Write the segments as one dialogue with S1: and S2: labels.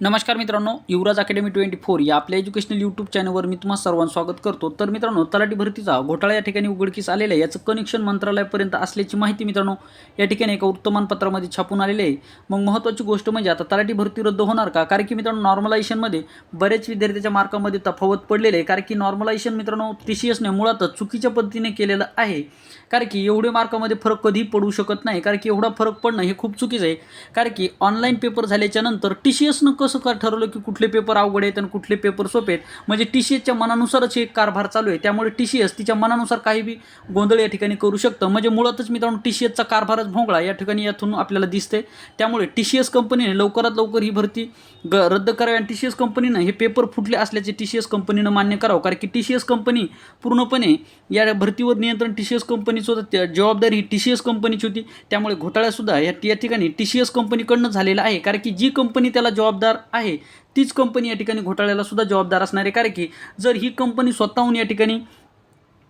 S1: नमस्कार मित्रांनो युवराज academy twenty four या आपल्या एज्युकेशनल यूट्यूब चॅनलवर मी तुम्हाला सर्वांचं स्वागत करतो. तर मित्रांनो तलाठी भरतीचा घोटाळा या ठिकाणी उघडकीस आलेला आहे. याचं कनेक्शन मंत्रालयापर्यंत असल्याची माहिती मित्रांनो या ठिकाणी एका वृत्तमानपत्रामध्ये छापून आलेली आहे. मग महत्त्वाची गोष्ट म्हणजे आता तलाठी भरती रद्द होणार का? कारण की मित्रांनो नॉर्मलायझेशनमध्ये बरेच विद्यार्थ्याच्या मार्कामध्ये तफावत पडलेले आहे. कारण की नॉर्मलायझेशन मित्रांनो टी सी एसने मुळातच चुकीच्या पद्धतीने केलेलं आहे. कारण की एवढे मार्कामध्ये फरक कधी पडू शकत नाही. कारण की एवढा फरक पडणं हे खूप चुकीचं आहे. कारण की ऑनलाईन पेपर झाल्याच्यानंतर टी सी एसनं कसं का ठरवलं की कुठले पेपर अवघड आहेत आणि कुठले पेपर सोपे आहेत म्हणजे टी सी एसच्या मनानुसारच हे कारभार चालू आहे त्यामुळे टी सी एस तिच्या मनानुसार काही बी गोंधळ या ठिकाणी करू शकतं म्हणजे मुळातच मित्रांनो टी सी एसचा कारभारच भोंगळा या ठिकाणी यातून आपल्याला दिसते त्यामुळे टी सी एस कंपनीने लवकरात लवकर ही भरती ग रद्द करावी आणि टी सी एस कंपनीनं हे पेपर फुटले असल्याचे टी सी एस कंपनीनं मान्य करावं कारण की टी सी एस कंपनी पूर्णपणे या भरतीवर नियंत्रण टी सी एस कंपनीचं होतं त्या जबाबदारी ही टी सी एस कंपनीची होती त्यामुळे घोटाळ्यासुद्धा या या ठिकाणी टी सी एस कंपनीकडनं झालेला आहे कारण की जी कंपनी त्याला जबाबदार आहे. तीच कंपनी या ठिकाणी घोटाळ्याला सुद्धा जबाबदार असणार आहे कारण की जर ही कंपनी स्वतःहून या ठिकाणी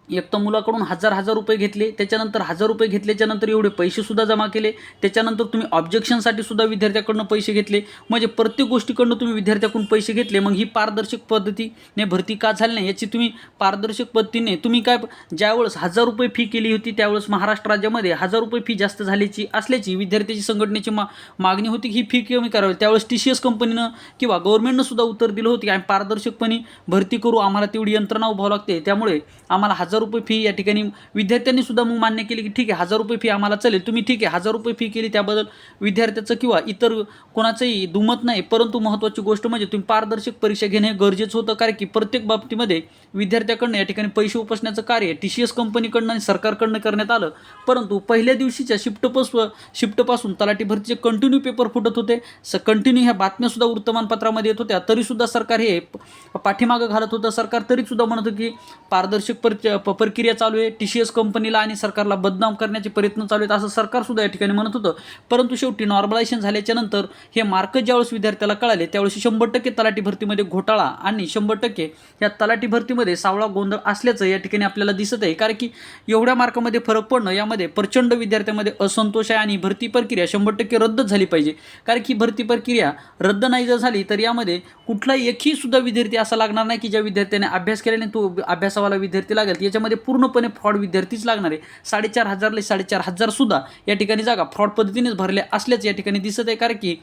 S1: एक तर मुलाकडून हजार हजार रुपये घेतले त्याच्यानंतर हजार रुपये घेतल्याच्यानंतर एवढे पैसेसुद्धा जमा केले त्याच्यानंतर तुम्ही ऑब्जेक्शनसाठी सुद्धा विद्यार्थ्याकडनं पैसे घेतले. म्हणजे प्रत्येक गोष्टीकडनं तुम्ही विद्यार्थ्याकडून पैसे घेतले मग ही पारदर्शक पद्धतीने भरती का झाली नाही याची तुम्ही पारदर्शक पद्धतीने तुम्ही काय ज्यावेळेस हजार रुपये फी केली होती त्यावेळेस महाराष्ट्र राज्यामध्ये हजार रुपये फी जास्त झाल्याची असल्याची विद्यार्थ्याची संघटनेची मा मागणी होती की ही फी कमी करावी. त्यावेळेस टी सी एस कंपनीनं किंवा गव्हर्नमेंटनं सुद्धा उत्तर दिलं होतं की आम्ही पारदर्शकपणे भरती करू आम्हाला तेवढी यंत्रणा उभावं लागते. त्यामुळे आम्हाला हजार हजार रुपये फी या ठिकाणी विद्यार्थ्यांनी सुद्धा मग मान्य केली की ठीक आहे हजार रुपये फी आम्हाला चालेल. तुम्ही ठीक आहे हजार रुपये फी केली त्याबद्दल विद्यार्थ्याचं किंवा इतर कोणाचंही दुमत नाही. परंतु महत्त्वाची गोष्ट म्हणजे तुम्ही पारदर्शक परीक्षा घेणे हे गरजेचं होतं कारण की प्रत्येक बाबतीमध्ये विद्यार्थ्याकडनं या ठिकाणी पैसे उपसण्याचं कार्य टी सी एस कंपनीकडनं आणि सरकारकडनं करण्यात आलं. परंतु पहिल्या दिवशीच्या शिफ्टपासून शिफ्टपासून तलाठी भरतीचे कंटिन्यू पेपर फुटत होते. स कंटिन्यू ह्या बातम्यासुद्धा वर्तमानपत्रामध्ये येत होत्या. तरीसुद्धा सरकार हे पाठीमागं घालत होतं. सरकार तरीसुद्धा म्हणत होतं की पारदर्शक पर प- प्रक्रिया चालू आहे. टी सी एस कंपनीला आणि सरकारला बदनाम करण्याचे प्रयत्न चालू आहेत असं सरकारसुद्धा या ठिकाणी म्हणत होतं. परंतु शेवटी नॉर्मलायझेशन झाल्याच्यानंतर हे मार्क ज्यावेळेस विद्यार्थ्याला कळाले त्यावेळेस शंभर टक्के तलाठी भरतीमध्ये घोटाळा आणि शंभर टक्के या तलाठी भरतीमध्ये सावळा गोंधळ असल्याचं या ठिकाणी आपल्याला दिसत आहे. कारण की एवढ्या मार्कामध्ये फरक पडणं यामध्ये प्रचंड विद्यार्थ्यामध्ये असंतोष आहे आणि भरती प्रक्रिया शंभर टक्के रद्दच झाली पाहिजे. कारण की भरती प्रक्रिया रद्द नाही जर झाली तर यामध्ये कुठलाही एकही सुद्धा विद्यार्थी असा लागणार नाही की ज्या विद्यार्थ्याने अभ्यास केल्याने तो अभ्यासावाला विद्यार्थी लागेल. याच्यामध्ये पूर्णपणे फ्रॉड विद्यार्थीच लागणार आहे. साडेचार हजारले साडेचार हजार सुद्धा या ठिकाणी जागा फ्रॉड पद्धतीनेच भरल्या असल्याचं या ठिकाणी दिसत आहे. कारण की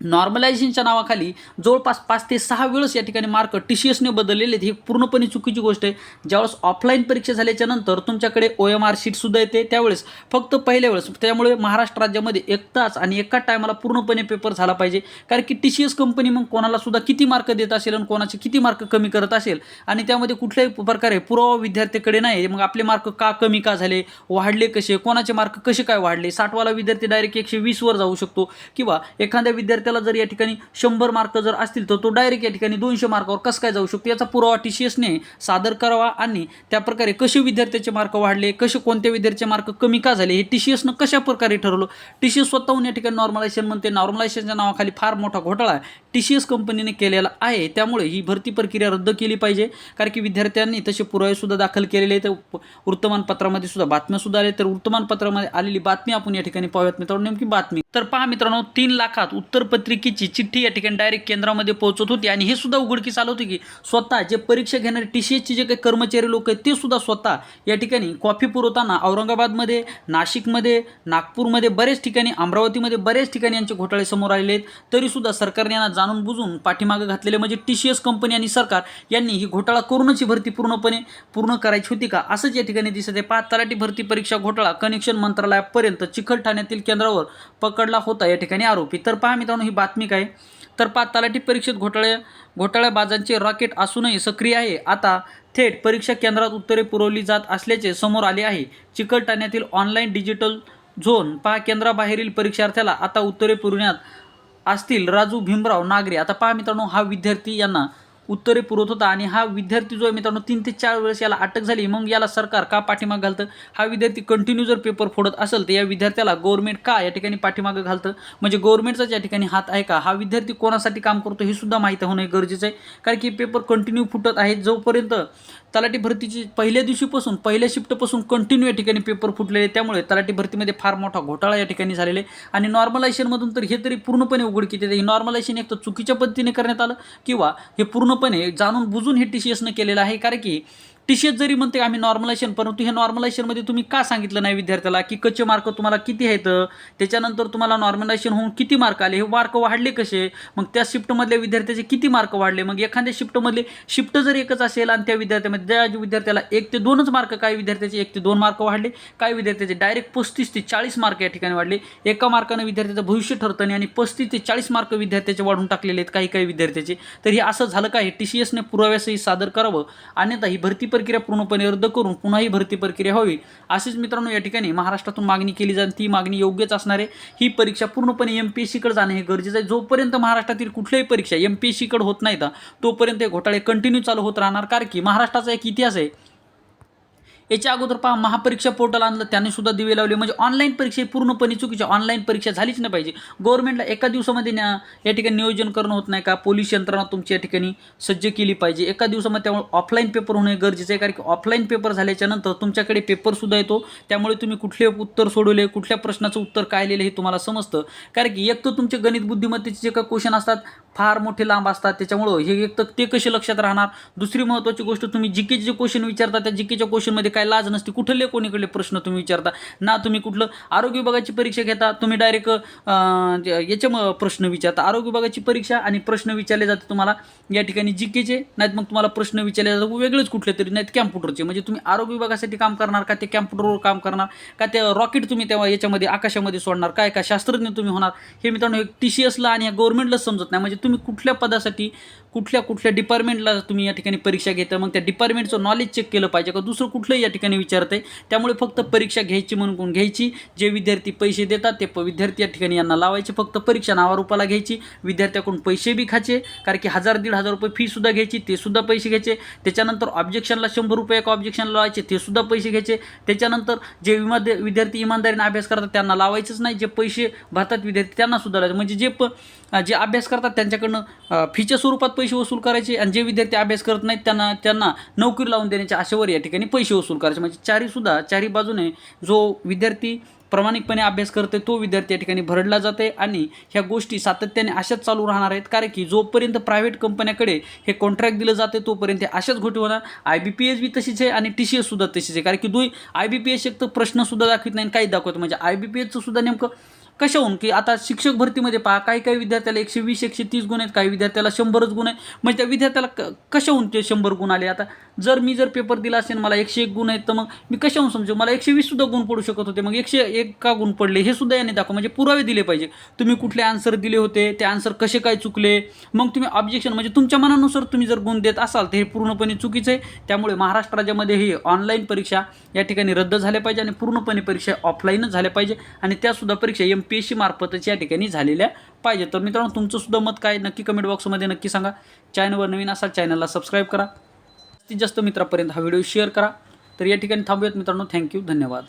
S1: नॉर्मलायझेशनच्या नावाखाली जवळपास पाच ते सहा वेळेस या ठिकाणी मार्क टी सी एसने बदललेले आहेत. ही पूर्णपणे चुकीची गोष्ट आहे. ज्यावेळेस ऑफलाईन परीक्षा झाल्याच्यानंतर तुमच्याकडे ओ एम आर शीटसुद्धा येते. त्यावेळेस फक्त पहिल्या वेळेस. त्यामुळे महाराष्ट्र राज्यामध्ये एक तास आणि एका टायमाला पूर्णपणे पेपर झाला पाहिजे. कारण की टी सी एस कंपनी मग कोणाला सुद्धा किती मार्क देत असेल आणि कोणाचे किती मार्क कमी करत असेल? आणि त्यामध्ये कुठल्याही प्रकारे पुरावा विद्यार्थ्याकडे नाही. मग आपले मार्क का कमी का झाले? वाढले कसे? कोणाचे मार्क कसे काय वाढले? साठवाला विद्यार्थी डायरेक्ट एकशे वीसवर जाऊ शकतो. किंवा एखाद्या विद्यार्थी त्याला जर या ठिकाणी शंभर मार्क जर असतील तर तो डायरेक्ट या ठिकाणी दोनशे मार्कावर कसं काय जाऊ शकतो? याचा पुरावा टी सी एसने सादर करावा आणि त्या प्रकारे कसे विद्यार्थ्याचे मार्क वाढले कसे कोणत्या विद्यार्थ्याचे मार्क कमी का झाले हे टी सी एसनं कशा प्रकारे ठरवलं? टी सी एस स्वतःहून या ठिकाणी नॉर्मलायझेशन म्हणते. नॉर्मलायझेशनच्या नावाखाली फार मोठा घोटाळा टी सी एस कंपनीने केलेला आहे. त्यामुळे ही भरती प्रक्रिया रद्द केली पाहिजे. कारण की विद्यार्थ्यांनी तसे पुरावेसुद्धा दाखल केलेले आहेत. प- वर्तमानपत्रामध्ये सुद्धा बातम्यासुद्धा आले तर वर्तमानपत्रामध्ये आलेली बातमी आपण या ठिकाणी पाहूयात मित्रांनो. नेमकी बातमी तर पहा मित्रांनो तीन लाखात उत्तरपत्रिकेची चिठ्ठी या ठिकाणी डायरेक्ट केंद्रामध्ये पोहोचत होती आणि हे सुद्धा उघडकीस आलं होतं की स्वतः जे परीक्षा घेणारे टी सी एसचे जे काही कर्मचारी लोक आहेत ते सुद्धा स्वतः या ठिकाणी कॉफी पुरवताना औरंगाबादमध्ये नाशिकमध्ये नागपूरमध्ये बरेच ठिकाणी अमरावतीमध्ये बरेच ठिकाणी यांचे घोटाळे समोर आलेले आहेत. तरीसुद्धा सरकारने यांना जाणून बुजून पाठीमागं घातलेले म्हणजे टी सी एस कंपनी आणि सरकार यांनी ही घोटाळा करूनच ही भरती पूर्णपणे पूर्ण करायची होती का? असंच या ठिकाणी दिसत आहे. पाच तलाठी भरती परीक्षा घोटाळा कनेक्शन मंत्रालयापर्यंत चिखल ठाण्यातील केंद्रावर पकड पकडला होता या ठिकाणी आरोपी. तर पहा मित्रांनो ही बातमी काय? तर पाच तलाठी परीक्षेत घोटाळ्या घोटाळ्याबाजांचे रॉकेट असूनही सक्रिय आहे. आता थेट परीक्षा केंद्रात उत्तरे पुरवली जात असल्याचे समोर आले आहे. चिकलठाण्यातील ऑनलाईन डिजिटल झोन पहा केंद्राबाहेरील परीक्षार्थ्याला आता उत्तरे पुरवण्यात असतील राजू भीमराव नागरे. आता पहा मित्रांनो हा विद्यार्थी यांना उत्तरे पुरवत होता आणि हा विद्यार्थी जो आहे मित्रांनो तीन ते चार वेळेस याला अटक झाली. मग याला सरकार का पाठीमाग घालतं? हा विद्यार्थी कंटिन्यू जर पेपर फोडत असेल तर या विद्यार्थ्याला गव्हर्मेंट का या ठिकाणी पाठीमागं घालतं? म्हणजे गव्हर्मेंटचाच या ठिकाणी हात आहे का? हा विद्यार्थी कोणासाठी काम करतो हे सुद्धा माहीत होणं गरजेचं आहे. कारण की पेपर कंटिन्यू फुटत आहेत. जोपर्यंत तलाठी भरतीची पहिल्या दिवशीपासून पहिल्या शिफ्टपासून कंटिन्यू या ठिकाणी पेपर फुटलेले त्यामुळे तलाठी भरतीमध्ये फार मोठा घोटाळा या ठिकाणी झालेले आणि नॉर्मलायझेशनमधून तर हे तरी पूर्णपणे उघडकीत येते. नॉर्मलायझेशन एक तर चुकीच्या पद्धतीने करण्यात आलं किंवा हे पूर्ण पूर्णपणे जाणून बुजून हे टी सी एसनं केलेलं आहे. कारण की टी एस जरी म्हणते आम्ही नॉर्मलायझेशन परंतु हे नॉर्मलायझेशनमध्ये तुम्ही का सांगितलं नाही विद्यार्थ्याला की कच्चे मार्क तुम्हाला किती आहेत? त्याच्यानंतर तुम्हाला नॉर्मलायझेशन होऊन किती मार्क आले? हे मार्क वाढले कसे? मग त्या शिफ्टमधल्या विद्यार्थ्याचे किती मार्क वाढले? मग एखाद्या शिफ्टमधले शिफ्ट जर एकच असेल आणि त्या विद्यार्थ्यामध्ये त्या विद्यार्थ्याला एक ते दोनच मार्क काही विद्यार्थ्याचे एक ते दोन मार्क वाढले काही विद्यार्थ्याचे डायरेक्ट पस्तीस ते चाळीस मार्क या ठिकाणी वाढले. एका मार्कानं विद्यार्थ्याचं भविष्य ठरतं नाही आणि पस्तीस ते चाळीस मार्क विद्यार्थ्याचे वाढून टाकलेले आहेत काही काही विद्यार्थ्याचे. तर हे असं झालं काय टी सी एसने पुराव्यासही सादर करावं. अन्यथा ही भरती प्रक्रिया पूर्णपणे रद्द करून पुन्हा ही भरती प्रक्रिया व्हावी. अशीच मित्रांनो या ठिकाणी महाराष्ट्रातून मागणी केली जाईल ती मागणी योग्यच असणार आहे. ही परीक्षा पूर्णपणे एम पी एस सीकडे जाणं हे गरजेचं आहे. जोपर्यंत महाराष्ट्रातील कुठल्याही परीक्षा एम पी एस सीकडे होत नाही तोपर्यंत हे घोटाळे कंटिन्यू चालू होत राहणार. कारण की महाराष्ट्राचा एक इतिहास आहे. याच्या अगोदर पहा महापरीक्षा पोर्टल आणलं त्याने सुद्धा दिवे लावले. म्हणजे ऑनलाईन परीक्षा ही पूर्णपणे चुकीची ऑनलाईन परीक्षा झालीच नाही पाहिजे. गव्हर्नमेंटला एका दिवसामध्ये न्या या ठिकाणी नियोजन करणं होत नाही का? पोलीस यंत्रणा तुमची या ठिकाणी सज्ज केली पाहिजे. एका दिवसामध्ये त्यामुळे ऑफलाईन पेपर होणे गरजेचं आहे. कारण की ऑफलाईन पेपर झाल्याच्यानंतर तुमच्याकडे पेपरसुद्धा येतो. त्यामुळे तुम्ही कुठले उत्तर सोडवले कुठल्या प्रश्नाचं उत्तर काय लिहिलं हे तुम्हाला समजतं. कारण की एक तर तुमचे गणित बुद्धिमत्तेचे जे काही क्वेश्चन असतात फार मोठे लांब असतात. त्याच्यामुळं हे एक तर ते कसे लक्षात राहणार? दुसरी महत्त्वाची गोष्ट तुम्ही जीकेचे जे क्वेश्चन विचारता त्या जीकेच्या क्वेश्चनमध्ये काय लाज नसते. कुठले कोणीकडले प्रश्न तुम्ही विचारता? ना तुम्ही कुठलं. आरोग्य विभागाची परीक्षा घेता तुम्ही डायरेक्ट याच्या प्रश्न विचारता. आरोग्य विभागाची परीक्षा आणि प्रश्न विचारले जाते तुम्हाला. या ठिकाणी जीकेचे नाहीत मग तुम्हाला प्रश्न विचारले जातात. वेगळेच कुठले तरी नाहीत कॅम्प्युटरचे. म्हणजे तुम्ही आरोग्य विभागासाठी काम करणार का? ते कॅम्प्युटरवर काम करणार? का ते रॉकेट तुम्ही तेव्हा याच्यामध्ये आकाशामध्ये सोडणार? काय का शास्त्रज्ञ तुम्ही होणार? हे मित्रांनो एक टी सी एसला आणि गव्हर्नमेंटलाच समजत नाही. म्हणजे तुम्ही कुठल्या पदासाठी कुठल्या कुठल्या डिपार्टमेंटला तुम्ही या ठिकाणी परीक्षा घेता? मग त्या डिपार्टमेंटचं नॉलेज चेक केलं पाहिजे का? दुसरं कुठलंही या ठिकाणी विचारतंय. त्यामुळे फक्त परीक्षा घ्यायची म्हणून कोण घ्यायची. जे विद्यार्थी पैसे देतात ते प विद्यार्थी या ठिकाणी यांना लावायचे. फक्त परीक्षा नावारूपाला घ्यायची. विद्यार्थ्याकडून पैसे बी खायचे. कारण की हजार दीड हजार रुपये फी सुद्धा घ्यायची. ते सुद्धा पैसे घ्यायचे. त्याच्यानंतर ऑब्जेक्शनला शंभर रुपये एक ऑब्जेक्शन लावायचे. ते सुद्धा पैसे घ्यायचे. त्याच्यानंतर जे विमा विद्यार्थी इमानदारीने अभ्यास करतात त्यांना लावायचंच नाही. जे पैसे भरतात विद्यार्थी त्यांना सुद्धा लावायचे. म्हणजे जे प जे अभ्यास करतात त्यांच्या त्यांच्याकडनं फीच्या स्वरूपात पैसे वसूल करायचे आणि जे विद्यार्थी अभ्यास करत नाहीत त्यांना त्यांना नोकरी लावून देण्याच्या आशेवर या ठिकाणी पैसे वसूल करायचे. म्हणजे चारीसुद्धा चारी बाजूने जो विद्यार्थी प्रामाणिकपणे अभ्यास करते तो विद्यार्थी या ठिकाणी भरडला जाते आणि ह्या गोष्टी सातत्याने अशाच चालू राहणार आहेत. कारण की जोपर्यंत प्रायव्हेट कंपन्याकडे हे कॉन्ट्रॅक्ट दिलं जाते तोपर्यंत हे अशाच घोटी होणार. I B P S B तशीच आहे आणि टी सी एससुद्धा तशीच आहे. कारण की दोन आय बी पी एस एक तर प्रश्नसुद्धा दाखवत नाही आणि काही दाखवत म्हणजे आय बी पी एसचं सुद्धा नेमकं कशाहून की आता शिक्षक भरतीमध्ये पहा काही काही विद्यार्थ्याला एकशे वीस एकशे तीस गुण आहेत काही विद्यार्थ्याला शंभरच गुण आहे म्हणजे त्या विद्यार्थ्याला क कशाहून ते शंभर गुण आले? आता जर मी जर पेपर दिला असेल मला एकशे एक गुण आहेत तर मग मी कशाहून समजू? मला एकशे वीससुद्धा गुण पडू शकत होते. मग एकशे एक का गुण पडले? हे सुद्धा याने दाखवा. म्हणजे पुरावे दिले पाहिजे. तुम्ही कुठले आन्सर दिले होते? ते आन्सर कसे काय चुकले? मग तुम्ही ऑब्जेक्शन म्हणजे तुमच्या मनानुसार तुम्ही जर गुण देत असाल तर हे पूर्णपणे चुकीचं आहे. त्यामुळे महाराष्ट्र राज्यामध्ये ही ऑनलाईन परीक्षा या ठिकाणी रद्द झाल्या पाहिजे आणि पूर्णपणे परीक्षा ऑफलाईनच झाल्या पाहिजे आणि त्यासुद्धा परीक्षा एम पी एस सी मार्फतच या ठिकाणी झालेल्या पाहिजे. तर मित्रांनो तुमचं सुद्धा मत काय नक्की कमेंट बॉक्समध्ये नक्की सांगा. चॅनलवर नवीन असाल चॅनलला सबस्क्राईब करा. जास्तीत जास्त मित्रापर्यंत हा व्हिडिओ शेअर करा. तर या ठिकाणी थांबूयात मित्रांनो. थँक्यू धन्यवाद.